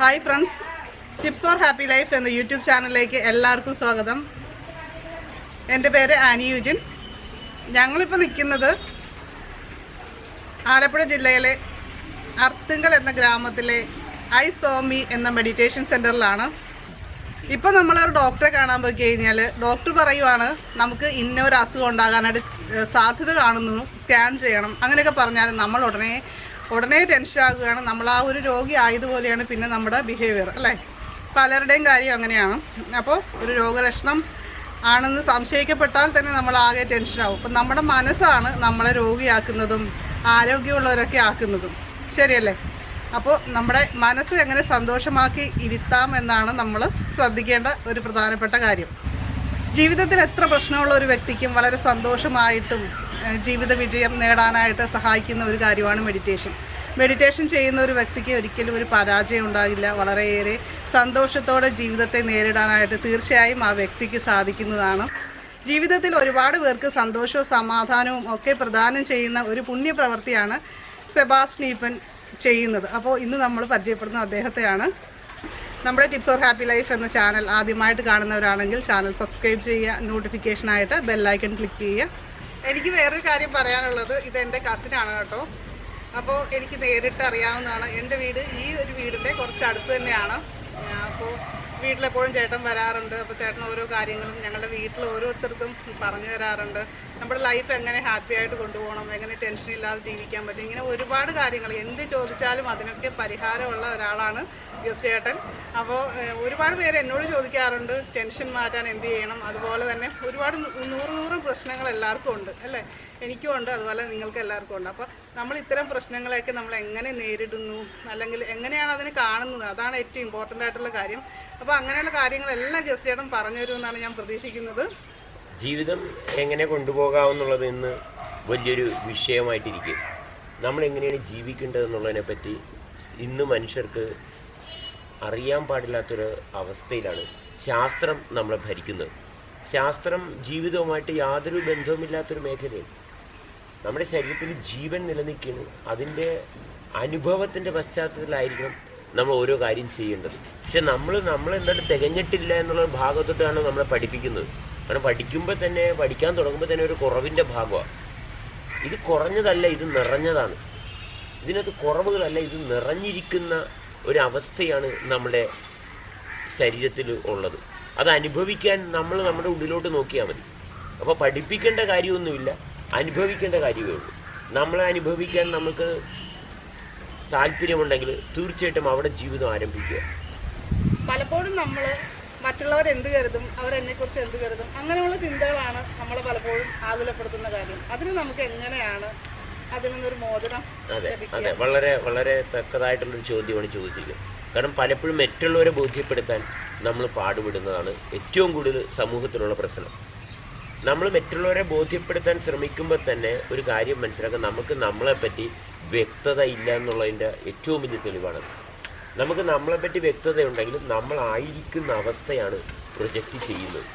Hi friends tips for happy life എന്ന YouTube ചാനലിലേക്ക് എല്ലാവർക്കും സ്വാഗതം. എന്റെ പേര് ആനി യുജിൻ. ഞങ്ങളിപ്പോൾ നിൽക്കുന്നത് ആലപ്പുഴ ജില്ലയിലെ അർത്തുങ്കൽ എന്ന ഗ്രാമത്തിലെ ഐ സോമി എന്ന മെഡിറ്റേഷൻ സെന്ററിലാണ് ഇപ്പോൾ നമ്മളൊരു ഡോക്ടറെ കാണാൻ പോയി കഴിഞ്ഞാൽ ഡോക്ടർ പറയുവാണ് നമുക്ക് ഇന്ന ഒരു അസുഖം ഉണ്ടാകാനായിട്ട് സാധ്യത കാണുന്നു. സ്കാൻ ചെയ്യണം. അങ്ങനെയൊക്കെ പറഞ്ഞാൽ നമ്മൾ ഉടനെ ഉടനെ ടെൻഷൻ ആകുകയാണ് നമ്മൾ ആ ഒരു രോഗി ആയതുപോലെയാണ് പിന്നെ നമ്മുടെ ബിഹേവിയർ അല്ലേ? പലരുടെയും കാര്യം അങ്ങനെയാണ്. അപ്പോൾ ഒരു രോഗലക്ഷണം ആണെന്ന് സംശയിക്കപ്പെട്ടാൽ തന്നെ നമ്മൾ ആകെ ടെൻഷൻ ടെൻഷനാവും. അപ്പം നമ്മുടെ മനസ്സാണ് നമ്മളെ രോഗിയാക്കുന്നതും ആരോഗ്യമുള്ളവരൊക്കെ ആക്കുന്നതും. ശരിയല്ലേ? അപ്പോൾ നമ്മുടെ മനസ്സ് എങ്ങനെ സന്തോഷമാക്കി ഇരുത്താം എന്നാണ് നമ്മൾ ശ്രദ്ധിക്കേണ്ട ഒരു പ്രധാനപ്പെട്ട കാര്യം. ജീവിതത്തിൽ എത്ര പ്രശ്നമുള്ള ഒരു വ്യക്തിക്കും വളരെ സന്തോഷമായിട്ടും ജീവിത വിജയം നേടാനായിട്ട് സഹായിക്കുന്ന ഒരു കാര്യമാണ് മെഡിറ്റേഷൻ മെഡിറ്റേഷൻ ചെയ്യുന്ന ഒരു വ്യക്തിക്ക് ഒരിക്കലും ഒരു പരാജയം ഉണ്ടാകില്ല. വളരെയേറെ സന്തോഷത്തോടെ ജീവിതത്തെ നേരിടാനായിട്ട് തീർച്ചയായും ആ വ്യക്തിക്ക് സാധിക്കുന്നതാണ്. ജീവിതത്തിൽ ഒരുപാട് പേർക്ക് സന്തോഷവും സമാധാനവും ഒക്കെ പ്രദാനം ചെയ്യുന്ന ഒരു പുണ്യപ്രവൃത്തിയാണ് സെബാസ്റ്റീപ്പൻ ചെയ്യുന്നത്. അപ്പോൾ ഇന്ന് നമ്മൾ പരിചയപ്പെടുന്ന അദ്ദേഹത്തെയാണ്. നമ്മുടെ ടിപ്സ് ഓർ ഹാപ്പി ലൈഫ് എന്ന ചാനൽ ആദ്യമായിട്ട് കാണുന്നവരാണെങ്കിൽ ചാനൽ സബ്സ്ക്രൈബ് ചെയ്യുക നോട്ടിഫിക്കേഷനായിട്ട് ബെല്ലൈക്കൺ ക്ലിക്ക് ചെയ്യുക. എനിക്ക് വേറൊരു കാര്യം പറയാനുള്ളത്. ഇത് എന്റെ കസിനാണ് കേട്ടോ. അപ്പോൾ എനിക്ക് നേരിട്ട് അറിയാവുന്നതാണ് എന്റെ വീട് ഈ ഒരു വീടിന്റെ കുറച്ച് അടുത്ത് തന്നെയാണ് അപ്പോൾ വീട്ടിലെപ്പോഴും ചേട്ടൻ വരാറുണ്ട്. അപ്പോൾ ചേട്ടൻ ഓരോ കാര്യങ്ങളും ഞങ്ങളുടെ വീട്ടിൽ ഓരോരുത്തർക്കും പറഞ്ഞു തരാറുണ്ട്. നമ്മുടെ ലൈഫ് എങ്ങനെ ഹാപ്പി ആയിട്ട് കൊണ്ടുപോകണം എങ്ങനെ ടെൻഷൻ ഇല്ലാതെ ജീവിക്കാൻ പറ്റും ഇങ്ങനെ ഒരുപാട് കാര്യങ്ങൾ എന്ത് ചോദിച്ചാലും അതിനൊക്കെ പരിഹാരമുള്ള ഒരാളാണ് ജസ് ചേട്ടൻ. അപ്പോൾ ഒരുപാട് പേര് എന്നോട് ചോദിക്കാറുണ്ട് ടെൻഷൻ മാറ്റാൻ എന്ത് ചെയ്യണം? അതുപോലെ തന്നെ ഒരുപാട് നൂറ് നൂറ് പ്രശ്നങ്ങൾ എല്ലാവർക്കും ഉണ്ട് അല്ലേ? എനിക്കും ഉണ്ട് അതുപോലെ നിങ്ങൾക്ക് എല്ലാവർക്കും ഉണ്ട്. അപ്പോൾ നമ്മൾ ഇത്തരം പ്രശ്നങ്ങളെയൊക്കെ നമ്മൾ എങ്ങനെ നേരിടുന്നു? അല്ലെങ്കിൽ എങ്ങനെയാണ് അതിനെ കാണുന്നത്? അതാണ് ഏറ്റവും ഇമ്പോർട്ടന്റ് ആയിട്ടുള്ള കാര്യം. അപ്പോൾ അങ്ങനെയുള്ള കാര്യങ്ങളെല്ലാം ജസ്റ്റ് ചേട്ടൻ പറഞ്ഞു തരുമെന്നാണ് ഞാൻ പ്രതീക്ഷിക്കുന്നത്. ജീവിതം എങ്ങനെ കൊണ്ടുപോകാമെന്നുള്ളത് ഇന്ന് വലിയൊരു വിഷയമായിട്ടിരിക്കും. നമ്മൾ എങ്ങനെയാണ് ജീവിക്കേണ്ടതെന്നുള്ളതിനെ പറ്റി ഇന്ന് മനുഷ്യർക്ക് അറിയാൻ പാടില്ലാത്തൊരു അവസ്ഥയിലാണ് ശാസ്ത്രം നമ്മളെ ഭരിക്കുന്നത്. ശാസ്ത്രം ജീവിതവുമായിട്ട് യാതൊരു ബന്ധവുമില്ലാത്തൊരു മേഖലയാണ്. നമ്മുടെ ശരീരത്തിൽ ജീവൻ നിലനിൽക്കുന്നു അതിന്റെ അനുഭവത്തിന്റെ പശ്ചാത്തലത്തിലായിരിക്കണം നമ്മൾ ഓരോ കാര്യം ചെയ്യേണ്ടത്. പക്ഷെ നമ്മൾ നമ്മൾ എന്തായാലും തികഞ്ഞിട്ടില്ല എന്നുള്ള ഭാഗത്തോട്ടാണ് നമ്മളെ പഠിപ്പിക്കുന്നത്. കാരണം പഠിക്കുമ്പോൾ തന്നെ പഠിക്കാൻ തുടങ്ങുമ്പോൾ തന്നെ ഒരു കുറവിന്റെ ഭാഗമാണ് ഇത് കുറഞ്ഞതല്ല ഇത് നിറഞ്ഞതാണ്. ഇതിനകത്ത് കുറവുകളല്ല ഇത് നിറഞ്ഞിരിക്കുന്ന ഒരവസ്ഥയാണ് നമ്മുടെ ശരീരത്തിൽ ഉള്ളത്. അത് അനുഭവിക്കാൻ നമ്മൾ നമ്മുടെ ഉള്ളിലോട്ട് നോക്കിയാൽ മതി. അപ്പോൾ പഠിപ്പിക്കേണ്ട കാര്യമൊന്നുമില്ല അനുഭവിക്കേണ്ട കാര്യമേ ഉള്ളൂ. നമ്മളെ അനുഭവിക്കാൻ നമുക്ക് താല്പര്യമുണ്ടെങ്കിൽ തീർച്ചയായിട്ടും അവിടെ ജീവിതം ആരംഭിക്കുക. പലപ്പോഴും നമ്മൾ മറ്റുള്ളവർ എന്ത് കരുതും അവരെന്നെക്കുറിച്ച് എന്ത് കരുതും അങ്ങനെയുള്ള ചിന്തകളാണ് നമ്മളെ പലപ്പോഴും ആകുലപ്പെടുത്തുന്ന കാര്യം. അതിന് നമുക്ക് എങ്ങനെയാണ് അതിൽ നിന്നൊരു മോചനം അതെ അതെ. വളരെ വളരെ തക്കതായിട്ടുള്ളൊരു ചോദ്യമാണ് ചോദിച്ചിരിക്കുന്നത്. കാരണം പലപ്പോഴും മറ്റുള്ളവരെ ബോധ്യപ്പെടുത്താൻ നമ്മൾ പാടുപെടുന്നതാണ് ഏറ്റവും കൂടുതൽ സമൂഹത്തിലുള്ള പ്രശ്നം. നമ്മൾ മറ്റുള്ളവരെ ബോധ്യപ്പെടുത്താൻ ശ്രമിക്കുമ്പോൾ തന്നെ ഒരു കാര്യം മനസ്സിലാക്കാം. നമുക്ക് നമ്മളെപ്പറ്റി വ്യക്തത ഇല്ല എന്നുള്ളതിന്റെ ഏറ്റവും വലിയ തെളിവാണ്. നമുക്ക് നമ്മളെപ്പറ്റി വ്യക്തത ഉണ്ടെങ്കിലും നമ്മളായിരിക്കുന്ന അവസ്ഥയാണ് പ്രൊജക്റ്റ് ചെയ്യുന്നത്.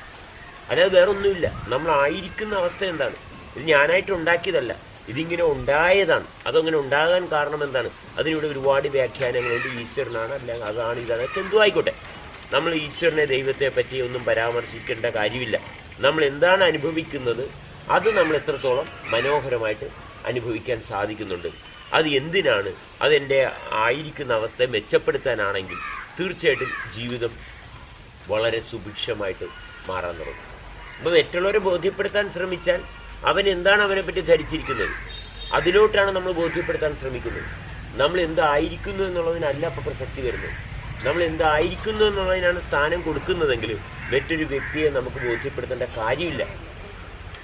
അല്ലാതെ വേറെ ഒന്നുമില്ല നമ്മളായിരിക്കുന്ന അവസ്ഥ എന്താണ്? ഇത് ഞാനായിട്ട് ഉണ്ടാക്കിയതല്ല. ഇതിങ്ങനെ ഉണ്ടായതാണ്. അതങ്ങനെ ഉണ്ടാകാൻ കാരണം എന്താണ്? അതിനിവിടെ ഒരുപാട് വ്യാഖ്യാനങ്ങളുണ്ട് ഈശ്വരനാണ് അല്ല അതാണ് ഇതാണ്. എന്തും ആയിക്കോട്ടെ. നമ്മൾ ഈശ്വരനെ ദൈവത്തെ പറ്റി ഒന്നും പരാമർശിക്കേണ്ട കാര്യമില്ല. നമ്മൾ എന്താണ് അനുഭവിക്കുന്നത്? അത് നമ്മൾ എത്രത്തോളം മനോഹരമായിട്ട് അനുഭവിക്കാൻ സാധിക്കുന്നുണ്ട്? അത് എന്തിനാണ്? അതെന്റെ ആയിരിക്കുന്ന അവസ്ഥയെ മെച്ചപ്പെടുത്താനാണെങ്കിൽ തീർച്ചയായിട്ടും ജീവിതം വളരെ സുഭിക്ഷമായിട്ട് മാറാൻ തുടങ്ങും. അപ്പോൾ മറ്റുള്ളവരെ ബോധ്യപ്പെടുത്താൻ ശ്രമിച്ചാൽ അവൻ എന്താണ് അവനെ പറ്റി ധരിച്ചിരിക്കുന്നത്? അതിലോട്ടാണ് നമ്മൾ ബോധ്യപ്പെടുത്താൻ ശ്രമിക്കുന്നത്. നമ്മൾ എന്തായിരിക്കുന്നു എന്നുള്ളതിനല്ല അപ്പോൾ പ്രസക്തി വരുന്നത്. നമ്മൾ എന്തായിരിക്കുന്നു എന്നുള്ളതിനാണ് സ്ഥാനം കൊടുക്കുന്നതെങ്കിൽ മറ്റൊരു വ്യക്തിയെ നമുക്ക് ബോധ്യപ്പെടുത്തേണ്ട കാര്യമില്ല.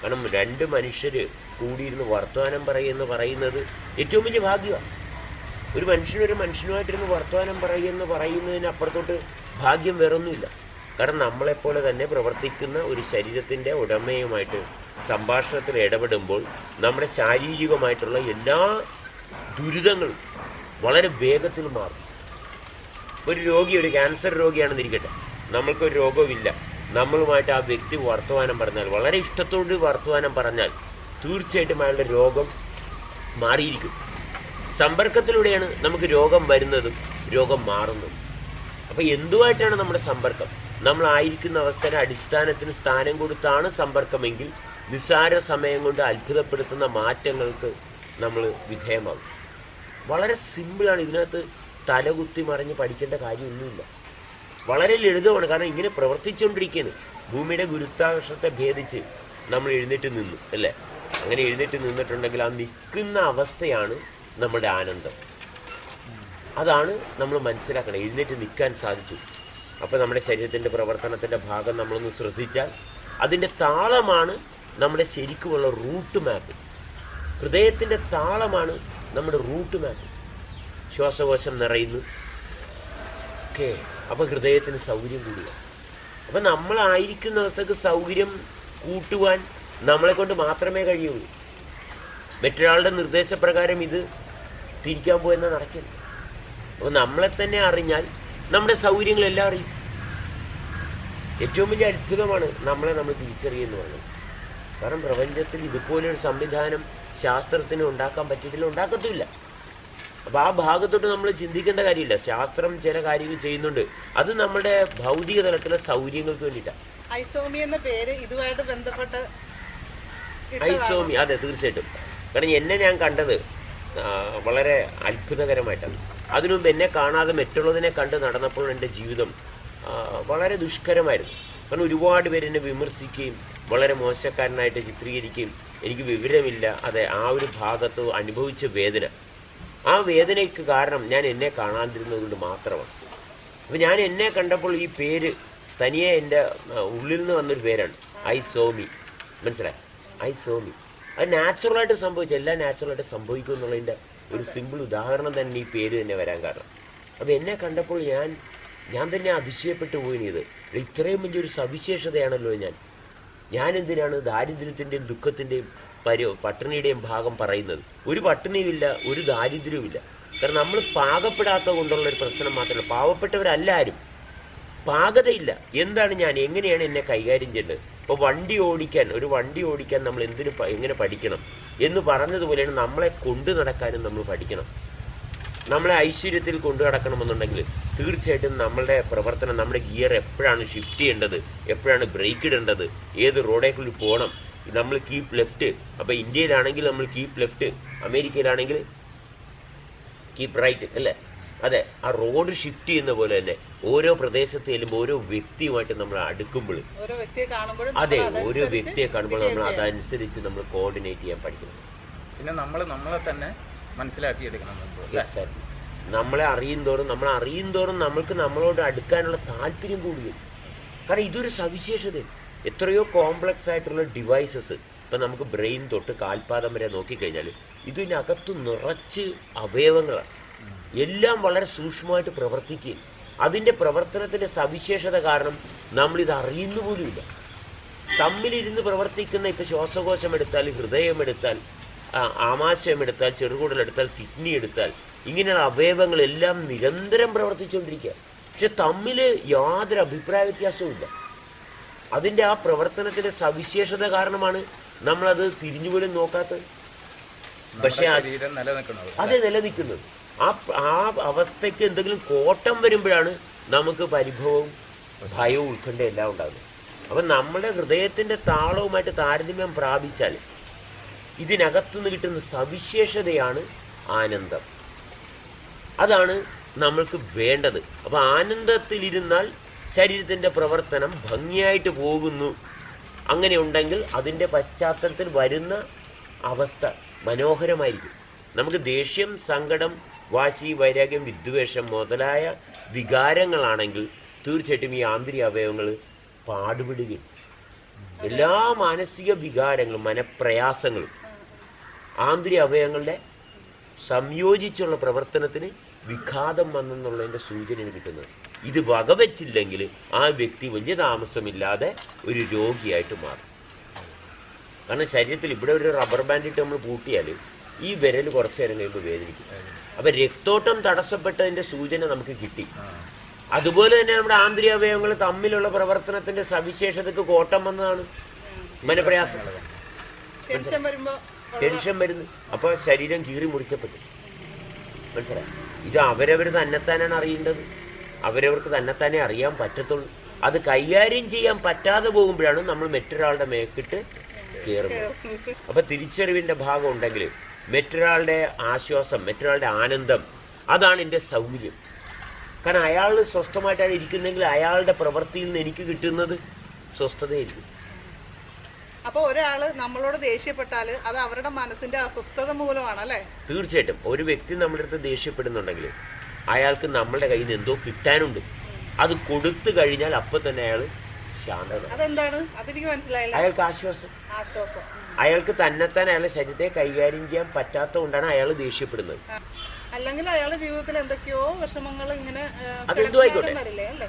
കാരണം രണ്ട് മനുഷ്യർ കൂടിയിരുന്ന് വർത്തമാനം പറയുമെന്ന് പറയുന്നത് ഏറ്റവും വലിയ ഭാഗ്യമാണ് ഒരു മനുഷ്യനൊരു മനുഷ്യനുമായിട്ടിരുന്ന് വർത്തമാനം പറയുമെന്ന് പറയുന്നതിന് അപ്പുറത്തോട്ട് ഭാഗ്യം വേറൊന്നുമില്ല. കാരണം നമ്മളെപ്പോലെ തന്നെ പ്രവർത്തിക്കുന്ന ഒരു ശരീരത്തിന്റെ ഉടമയുമായിട്ട് സംഭാഷണത്തിൽ ഇടപെടുമ്പോൾ നമ്മുടെ ശാരീരികമായിട്ടുള്ള എല്ലാ ദുരിതങ്ങളും വളരെ വേഗത്തിൽ മാറും. ഒരു രോഗി ഒരു ക്യാൻസർ രോഗിയാണെന്ന് ഇരിക്കട്ടെ. നമ്മൾക്കൊരു രോഗവുമില്ല. നമ്മളുമായിട്ട് ആ വ്യക്തി വർത്തമാനം പറഞ്ഞാൽ വളരെ ഇഷ്ടത്തോട് വർത്തമാനം പറഞ്ഞാൽ തീർച്ചയായിട്ടും അയാളുടെ രോഗം മാറിയിരിക്കും. സമ്പർക്കത്തിലൂടെയാണ് നമുക്ക് രോഗം വരുന്നതും രോഗം മാറുന്നതും. അപ്പോൾ എന്തുമായിട്ടാണ് നമ്മുടെ സമ്പർക്കം? നമ്മളായിരിക്കുന്ന അവസ്ഥയുടെ അടിസ്ഥാനത്തിന് സ്ഥാനം കൊടുത്താണ് സമ്പർക്കമെങ്കിൽ നിസ്സാര സമയം കൊണ്ട് അത്ഭുതപ്പെടുത്തുന്ന മാറ്റങ്ങൾക്ക് നമ്മൾ വിധേയമാകും. വളരെ സിമ്പിളാണ് ഇതിനകത്ത് തലകുത്തി മറിഞ്ഞ് പഠിക്കേണ്ട കാര്യമൊന്നുമില്ല. വളരെ ലളിതമാണ് കാരണം ഇങ്ങനെ പ്രവർത്തിച്ചുകൊണ്ടിരിക്കുകയാണ്. ഭൂമിയുടെ ഗുരുത്വാകർഷത്തെ ഭേദിച്ച് നമ്മൾ എഴുന്നേറ്റ് നിന്നു അല്ലേ? അങ്ങനെ എഴുന്നേറ്റ് നിന്നിട്ടുണ്ടെങ്കിൽ ആ നിൽക്കുന്ന അവസ്ഥയാണ് നമ്മുടെ ആനന്ദം. അതാണ് നമ്മൾ മനസ്സിലാക്കണം. എഴുന്നേറ്റ് നിൽക്കാൻ സാധിച്ചു. അപ്പോൾ നമ്മുടെ ശരീരത്തിന്റെ പ്രവർത്തനത്തിന്റെ ഭാഗം നമ്മളൊന്ന് ശ്രദ്ധിച്ചാൽ അതിന്റെ താളമാണ് നമ്മുടെ ശരിക്കുമുള്ള റൂട്ട് മാപ്പ്. ഹൃദയത്തിന്റെ താളമാണ് നമ്മുടെ റൂട്ട് മാപ്പ്. ശ്വാസകോശം നിറയുന്നു. ഓക്കെ. അപ്പോൾ ഹൃദയത്തിന് സൗകര്യം കൂടുക അപ്പം നമ്മളായിരിക്കുന്ന അവസ്ഥക്ക് സൗകര്യം കൂട്ടുവാൻ നമ്മളെ കൊണ്ട് മാത്രമേ കഴിയുള്ളൂ. മറ്റൊരാളുടെ നിർദ്ദേശപ്രകാരം ഇത് തിരിക്കാൻ പോയെന്ന നടക്കില്ല അപ്പോൾ നമ്മളെ തന്നെ അറിഞ്ഞാൽ നമ്മുടെ സൗകര്യങ്ങളെല്ലാം അറിയും. ഏറ്റവും വലിയ അത്ഭുതമാണ് നമ്മളെ നമ്മൾ തിരിച്ചറിയുന്നു പറയുന്നത്. കാരണം പ്രപഞ്ചത്തിൽ ഇതുപോലൊരു സംവിധാനം ശാസ്ത്രത്തിന് ഉണ്ടാക്കാൻ പറ്റിയിട്ടില്ല ഉണ്ടാക്കത്തുമില്ല. അപ്പോൾ ആ ഭാഗത്തോട്ട് നമ്മൾ ചിന്തിക്കേണ്ട കാര്യമില്ല. ശാസ്ത്രം ചില കാര്യങ്ങൾ ചെയ്യുന്നുണ്ട്. അത് നമ്മുടെ ഭൗതിക തലത്തിലെ സൗകര്യങ്ങൾക്ക് വേണ്ടിയിട്ടാണ് ഐസോമി എന്ന പേര് ഇതുമായിട്ട് ബന്ധപ്പെട്ട് ഐസോമി അതെ തീർച്ചയായിട്ടും. കാരണം എന്നെ ഞാൻ കണ്ടത് വളരെ അത്ഭുതകരമായിട്ടാണ്. അതിനുമുമ്പ് എന്നെ കാണാതെ മറ്റുള്ളതിനെ കണ്ട് നടന്നപ്പോൾ എന്റെ ജീവിതം വളരെ ദുഷ്കരമായിരുന്നു. കാരണം ഒരുപാട് പേര് എന്നെ വിമർശിക്കുകയും വളരെ മോശക്കാരനായിട്ട് ചിത്രീകരിക്കുകയും എനിക്ക് വിവരമില്ല. അതെ ആ ഒരു ഭാഗത്ത് അനുഭവിച്ച വേദന. ആ വേദനയ്ക്ക് കാരണം ഞാൻ എന്നെ കാണാതിരുന്നത് കൊണ്ട് മാത്രമാണ്. അപ്പം ഞാൻ എന്നെ കണ്ടപ്പോൾ ഈ പേര് തനിയെ എന്റെ ഉള്ളിൽ നിന്ന് വന്നൊരു പേരാണ്. ഐ സോമി. മനസ്സിലായി? ഐ സോമി. അത് നാച്ചുറലായിട്ട് സംഭവിച്ചു. എല്ലാം നാച്ചുറലായിട്ട് സംഭവിക്കും എന്നുള്ളതിന്റെ ഒരു സിമ്പിൾ ഉദാഹരണം തന്നെ ഈ പേര് തന്നെ വരാൻ കാരണം. അപ്പോൾ എന്നെ കണ്ടപ്പോൾ ഞാൻ ഞാൻ തന്നെ അതിശയപ്പെട്ടു പോയിനി ഇത്. ഇത്രയും വലിയൊരു സവിശേഷതയാണല്ലോ ഞാൻ എന്തിനാണ് ദാരിദ്ര്യത്തിന്റെയും ദുഃഖത്തിന്റെയും പരി പട്ടിണിയുടെയും ഭാഗം പറയുന്നത്. ഒരു പട്ടിണിയുമില്ല ഒരു ദാരിദ്ര്യവുമില്ല. കാരണം നമ്മൾ പാകപ്പെടാത്ത കൊണ്ടുള്ള ഒരു പ്രശ്നം മാത്രമല്ല. പാവപ്പെട്ടവരല്ല ആരും പാകതയില്ല. എന്താണ് ഞാൻ എങ്ങനെയാണ് എന്നെ കൈകാര്യം ചെയ്യേണ്ടത്? ഇപ്പോൾ വണ്ടി ഓടിക്കാൻ ഒരു വണ്ടി ഓടിക്കാൻ നമ്മൾ എന്തിനു എങ്ങനെ പഠിക്കണം എന്ന് പറഞ്ഞതുപോലെയാണ് നമ്മളെ കൊണ്ടു നടക്കാനും നമ്മൾ പഠിക്കണം. നമ്മളെ ഐശ്വര്യത്തിൽ കൊണ്ടു നടക്കണമെന്നുണ്ടെങ്കിൽ തീർച്ചയായിട്ടും നമ്മളുടെ പ്രവർത്തനം നമ്മുടെ ഗിയർ എപ്പോഴാണ് ഷിഫ്റ്റ് ചെയ്യേണ്ടത് എപ്പോഴാണ് ബ്രേക്ക് ഇടേണ്ടത് ഏത് റോഡേക്കുള്ളിൽ പോകണം നമ്മൾ കീപ്പ് ലെഫ്റ്റ് അപ്പോൾ ഇന്ത്യയിലാണെങ്കിൽ നമ്മൾ കീപ്പ് ലെഫ്റ്റ് അമേരിക്കയിലാണെങ്കിൽ കീപ്പ് റൈറ്റ് അല്ലേ? അതെ ആ റോഡ് ഷിഫ്റ്റ് ചെയ്യുന്ന പോലെ തന്നെ ഓരോ പ്രദേശത്ത് ചെല്ലുമ്പോൾ ഓരോ വ്യക്തിയുമായിട്ട് നമ്മൾ അടുക്കുമ്പോൾ അതെ ഓരോ വ്യക്തിയെ കാണുമ്പോൾ നമ്മൾ. അതനുസരിച്ച് നമ്മൾ കോർഡിനേറ്റ് ചെയ്യാൻ പഠിക്കണം. പിന്നെ നമ്മൾ നമ്മളെ തന്നെ മനസ്സിലാക്കിയെടുക്കണം. നമ്മളെ അറിയുന്തോറും നമ്മൾ അറിയുന്തോറും നമ്മൾക്ക് നമ്മളോട് അടുക്കാനുള്ള താല്പര്യം കൂടുകയും. കാരണം ഇതൊരു സവിശേഷത എത്രയോ കോംപ്ലക്സ് ആയിട്ടുള്ള ഡിവൈസസ് ഇപ്പം നമുക്ക് ബ്രെയിൻ തൊട്ട് കാൽപാദം വരെ നോക്കിക്കഴിഞ്ഞാൽ ഇതിനകത്ത് നിറച്ച് അവയവങ്ങളാണ്. എല്ലാം വളരെ സൂക്ഷ്മമായിട്ട് പ്രവർത്തിക്കുകയും അതിന്റെ പ്രവർത്തനത്തിന്റെ സവിശേഷത കാരണം നമ്മളിത് അറിയുന്നു പോലുമില്ല. തമ്മിലിരുന്ന് പ്രവർത്തിക്കുന്ന ഇപ്പം ശ്വാസകോശം എടുത്താൽ ഹൃദയം എടുത്താൽ ആമാശയം എടുത്താൽ ചെറുകുടൽ എടുത്താൽ കിഡ്നി എടുത്താൽ ഇങ്ങനെയുള്ള അവയവങ്ങളെല്ലാം നിരന്തരം പ്രവർത്തിച്ചുകൊണ്ടിരിക്കുക പക്ഷെ തമ്മിൽ യാതൊരു അഭിപ്രായ വ്യത്യാസവും ഇല്ല അതിന്റെ ആ പ്രവർത്തനത്തിന്റെ സവിശേഷത കാരണമാണ് നമ്മളത് തിരിഞ്ഞുപോലും നോക്കാത്തത്. പക്ഷെ അതെ നിലനിൽക്കുന്നത്. ആ ആ അവസ്ഥയ്ക്ക് എന്തെങ്കിലും കോട്ടം വരുമ്പോഴാണ് നമുക്ക് പരിഭവവും ഭയവും ഉത്കണ്ഠ എല്ലാം ഉണ്ടാകുന്നത്. അപ്പം നമ്മുടെ ഹൃദയത്തിന്റെ താളവുമായിട്ട് താരതമ്യം പ്രാപിച്ചാൽ ഇതിനകത്തുനിന്ന് കിട്ടുന്ന സവിശേഷതയാണ് ആനന്ദം. അതാണ് നമ്മൾക്ക് വേണ്ടത്. അപ്പോൾ ആനന്ദത്തിലിരുന്നാൽ ശരീരത്തിന്റെ പ്രവർത്തനം ഭംഗിയായിട്ട് പോകുന്നു. അങ്ങനെ ഉണ്ടെങ്കിൽ അതിന്റെ പശ്ചാത്തലത്തിൽ വരുന്ന അവസ്ഥ മനോഹരമായിരിക്കും. നമുക്ക് ദേഷ്യം സങ്കടം വാശി വൈരാഗ്യം വിദ്വേഷം മുതലായ വികാരങ്ങളാണെങ്കിൽ തീർച്ചയായിട്ടും ഈ ആന്തരിക അവയവങ്ങൾ പാടുപെടുകയും എല്ലാ മാനസിക വികാരങ്ങളും മനപ്രയാസങ്ങളും ആന്തരിക അവയവങ്ങളുടെ സംയോജിച്ചുള്ള പ്രവർത്തനത്തിന് വിഘാതം വന്നെന്നുള്ളതിന്റെ സൂചനയാണ് കിട്ടുന്നത്. ഇത് വകവെച്ചില്ലെങ്കിൽ ആ വ്യക്തി വലിയ താമസമില്ലാതെ ഒരു രോഗിയായിട്ട് മാറും. കാരണം ശരീരത്തിൽ ഇവിടെ ഒരു റബ്ബർ ബാൻഡ് ഇട്ട് നമ്മൾ പൂട്ടിയാൽ ഈ വിരൽ കുറച്ച് നേരം കഴിയുമ്പോൾ വേദനിക്കും. അപ്പം രക്തോട്ടം തടസ്സപ്പെട്ടതിന്റെ സൂചന നമുക്ക് കിട്ടി. അതുപോലെ തന്നെ നമ്മുടെ ആന്തരിക അവയവങ്ങൾ തമ്മിലുള്ള പ്രവർത്തനത്തിന്റെ സവിശേഷതക്ക് കോട്ടം വന്നതാണ്. മനപ്രയാസം ടെൻഷൻ വരുന്നു. അപ്പോൾ ശരീരം കീറി മുറിക്കപ്പെട്ടു. മനസ്സിലായി? ഇത് അവരവർ തന്നെത്താനാണ് അറിയേണ്ടത്. അവരവർക്ക് തന്നെ അറിയാൻ പറ്റത്തുള്ളൂ. അത് കൈകാര്യം ചെയ്യാൻ പറ്റാതെ പോകുമ്പോഴാണ് നമ്മൾ മറ്റൊരാളുടെ മേക്കിട്ട് കയറുന്നത്. അപ്പൊ തിരിച്ചറിവിന്റെ ഭാഗം ഉണ്ടെങ്കിൽ മറ്റൊരാളുടെ ആശ്വാസം മറ്റൊരാളുടെ ആനന്ദം അതാണ് എന്റെ സൗകര്യം. കാരണം അയാൾ സ്വസ്ഥമായിട്ടാണ് ഇരിക്കുന്നെങ്കിൽ അയാളുടെ പ്രവൃത്തിയിൽ നിന്ന് എനിക്ക് കിട്ടുന്നത് സ്വസ്ഥതയായിരിക്കും. അപ്പോൾ ഒരാൾ നമ്മളോട് ദേഷ്യപ്പെട്ടാൽ അത് അവരുടെ മനസ്സിന്റെ അസ്വസ്ഥത മൂലമാണ് അല്ലേ തീർച്ചയായിട്ടും. ഒരു വ്യക്തി നമ്മുടെ അടുത്ത് ദേഷ്യപ്പെടുന്നുണ്ടെങ്കിൽ അയാൾക്ക് നമ്മളുടെ കയ്യിൽ നിന്ന് എന്തോ കിട്ടാനുണ്ട്. അത് കൊടുത്തു കഴിഞ്ഞാൽ അപ്പൊ തന്നെ അയാൾ ശാന്തത അയാൾക്ക് ആശ്വാസം. അയാൾക്ക് തന്നെത്താൻ അയാളുടെ ശരീരത്തെ കൈകാര്യം ചെയ്യാൻ പറ്റാത്ത കൊണ്ടാണ് അയാൾ ദേഷ്യപ്പെടുന്നത്. അല്ലെങ്കിൽ അയാളുടെ ജീവിതത്തിൽ എന്തൊക്കെയോ വിഷമങ്ങൾ ഇങ്ങനെ അതെന്തോ ആയിക്കോട്ടെ.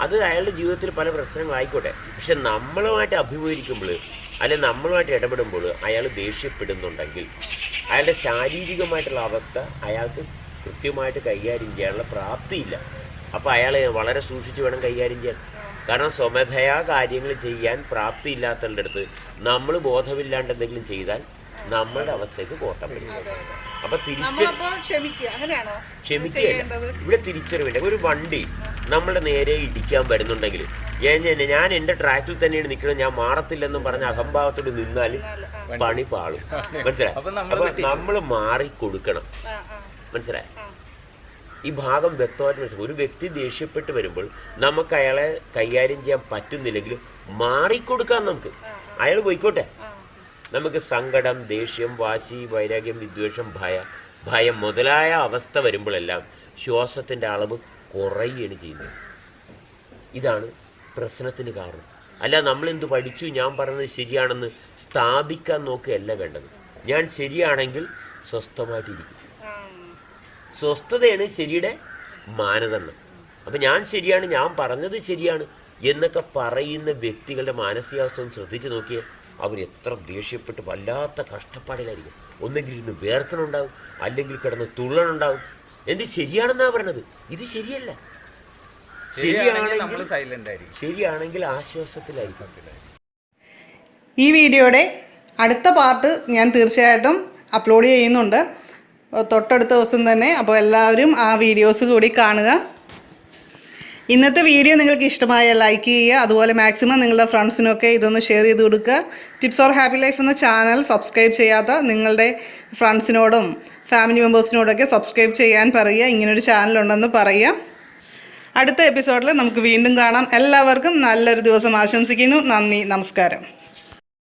അത് അയാളുടെ ജീവിതത്തിൽ പല പ്രശ്നങ്ങളായിക്കോട്ടെ. പക്ഷെ നമ്മളുമായിട്ട് അഭിമുഖീകരിക്കുമ്പോൾ അല്ലെ നമ്മളുമായിട്ട് ഇടപെടുമ്പോൾ അയാൾ ദേഷ്യപ്പെടുന്നുണ്ടെങ്കിൽ അയാളുടെ ശാരീരികമായിട്ടുള്ള അവസ്ഥ അയാൾക്ക് കൃത്യമായിട്ട് കൈകാര്യം ചെയ്യാനുള്ള പ്രാപ്തിയില്ല. അപ്പോൾ അയാൾ വളരെ സൂക്ഷിച്ച് വേണം കൈകാര്യം ചെയ്യാൻ. കാരണം സ്വമേധയാ കാര്യങ്ങൾ ചെയ്യാൻ പ്രാപ്തിയില്ലാത്തവരുടെ അടുത്ത് നമ്മൾ ബോധമില്ലാണ്ട് എന്തെങ്കിലും ചെയ്താൽ നമ്മളുടെ അവസ്ഥയ്ക്ക് കോട്ടം വരും അപ്പൊ തിരിച്ച് ക്ഷമിക്കുകയല്ല. ചെയ്യേണ്ടത്? ഇവിടെ തിരിച്ചറിവില്ല ഒരു വണ്ടി നമ്മളുടെ നേരെ ഇടിക്കാൻ വരുന്നുണ്ടെങ്കിൽ ഞാൻ എന്റെ ഞാൻ എന്റെ ട്രാക്കിൽ തന്നെയാണ് നിൽക്കുന്നത്. ഞാൻ മാറത്തില്ലെന്നും പറഞ്ഞ അഹംഭാവത്തോട് നിന്നാൽ പണി പാളും. മനസ്സിലായി? അപ്പൊ നമ്മൾ മാറി കൊടുക്കണം മനസ്സിലായി? ഈ ഭാഗം വ്യക്തമായിട്ട് മനസ്സിലാക്കും ഒരു വ്യക്തി ദേഷ്യപ്പെട്ട് വരുമ്പോൾ നമുക്ക് അയാളെ കൈകാര്യം ചെയ്യാൻ പറ്റുന്നില്ലെങ്കിൽ മാറിക്കൊടുക്കാം നമുക്ക്. അയാൾ പോയിക്കോട്ടെ. നമുക്ക് സങ്കടം ദേഷ്യം വാശി വൈരാഗ്യം വിദ്വേഷം ഭയ ഭയം മുതലായ അവസ്ഥ വരുമ്പോഴെല്ലാം ശ്വാസത്തിന്റെ അളവ് കുറയുകയാണ് ചെയ്യുന്നത്. ഇതാണ് പ്രശ്നത്തിന് കാരണം. അല്ല നമ്മൾ എന്ത് പഠിച്ചു? ഞാൻ പറഞ്ഞത് ശരിയാണെന്ന് സ്ഥാപിക്കാൻ നോക്കുകയല്ല വേണ്ടത്. ഞാൻ ശരിയാണെങ്കിൽ സ്വസ്ഥമായിട്ടിരിക്കും. സ്വസ്ഥതയാണ് ശരിയുടെ മാനദണ്ഡം. അപ്പം ഞാൻ ശരിയാണ് ഞാൻ പറഞ്ഞത് ശരിയാണ് എന്നൊക്കെ പറയുന്ന വ്യക്തികളുടെ മാനസികാവസ്ഥ ഒന്ന് ശ്രദ്ധിച്ചു നോക്കിയാൽ അവർ എത്ര ദേഷ്യപ്പെട്ട് വല്ലാത്ത കഷ്ടപ്പാടിലായിരിക്കും. ഒന്നെങ്കിൽ ഇരുന്ന് വേർക്കണുണ്ടാവും അല്ലെങ്കിൽ കിടന്ന് തുള്ളണുണ്ടാവും. എന്ത് ശരിയാണെന്നാ പറയണത്? ഇത് ശരിയല്ല. ശരിയാണെങ്കിൽ നമ്മൾ സൈലന്റ് ആയിരിക്കും. ശരിയാണെങ്കിൽ ആശ്വാസത്തിലായിരിക്കും. ഈ വീഡിയോയുടെ അടുത്ത പാർട്ട് ഞാൻ തീർച്ചയായിട്ടും അപ്ലോഡ് ചെയ്യുന്നുണ്ട്. തൊട്ടടുത്ത ദിവസം തന്നെ. അപ്പോൾ എല്ലാവരും ആ വീഡിയോസ് കൂടി കാണുക. ഇന്നത്തെ വീഡിയോ നിങ്ങൾക്ക് ഇഷ്ടമായ ലൈക്ക് ചെയ്യുക. അതുപോലെ മാക്സിമം നിങ്ങളുടെ ഫ്രണ്ട്സിനൊക്കെ ഇതൊന്ന് ഷെയർ ചെയ്ത് കൊടുക്കുക. ടിപ്സ് ഓർ ഹാപ്പി ലൈഫ് എന്ന ചാനൽ സബ്സ്ക്രൈബ് ചെയ്യാത്ത നിങ്ങളുടെ ഫ്രണ്ട്സിനോടും ഫാമിലി മെമ്പേഴ്സിനോടൊക്കെ സബ്സ്ക്രൈബ് ചെയ്യാൻ പറയുക. ഇങ്ങനൊരു ചാനലുണ്ടെന്ന് പറയുക. അടുത്ത എപ്പിസോഡിൽ നമുക്ക് വീണ്ടും കാണാം. എല്ലാവർക്കും നല്ലൊരു ദിവസം ആശംസിക്കുന്നു. നന്ദി. നമസ്കാരം.